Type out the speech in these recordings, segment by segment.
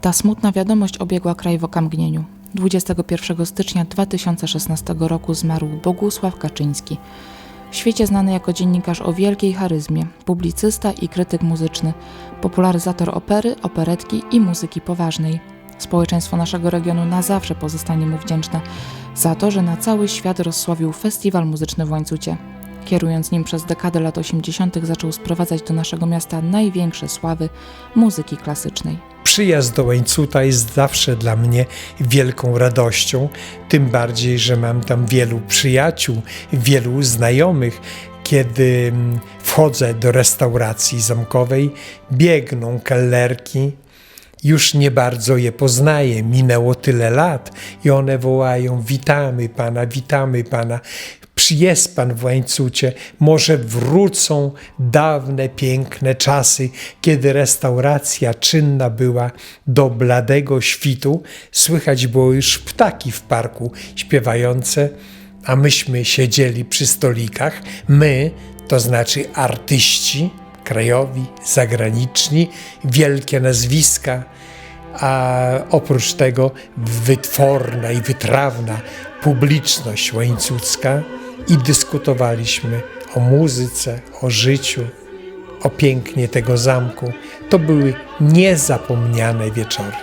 Ta smutna wiadomość obiegła kraj w okamgnieniu. 21 stycznia 2016 roku zmarł Bogusław Kaczyński. W świecie znany jako dziennikarz o wielkiej charyzmie, publicysta i krytyk muzyczny, popularyzator opery, operetki i muzyki poważnej. Społeczeństwo naszego regionu na zawsze pozostanie mu wdzięczne za to, że na cały świat rozsławił festiwal muzyczny w Łańcucie. Kierując nim przez dekadę lat 80., zaczął sprowadzać do naszego miasta największe sławy muzyki klasycznej. Przyjazd do Łańcuta jest zawsze dla mnie wielką radością, tym bardziej, że mam tam wielu przyjaciół, wielu znajomych. Kiedy mm, wchodzę do restauracji zamkowej, biegną kelnerki. Już nie bardzo je poznaję, minęło tyle lat i one wołają: Witamy pana, witamy pana. Jest pan w łańcucie, może wrócą dawne, piękne czasy, kiedy restauracja czynna była do bladego świtu. Słychać było już ptaki w parku śpiewające, a myśmy siedzieli przy stolikach. My, to znaczy artyści krajowi, zagraniczni, wielkie nazwiska, a oprócz tego wytworna i wytrawna publiczność łańcucka i dyskutowaliśmy o muzyce, o życiu, o pięknie tego zamku. To były niezapomniane wieczory.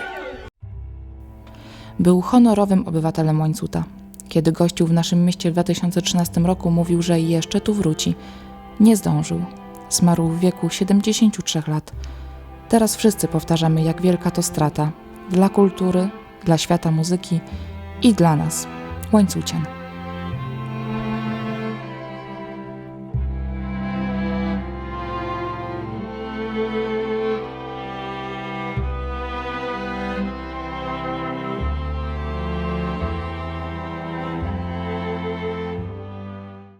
Był honorowym obywatelem Łańcuta. Kiedy gościł w naszym mieście w 2013 roku, mówił, że jeszcze tu wróci. Nie zdążył. Zmarł w wieku 73 lat. Teraz wszyscy powtarzamy, jak wielka to strata dla kultury, dla świata muzyki i dla nas, Łańcucian.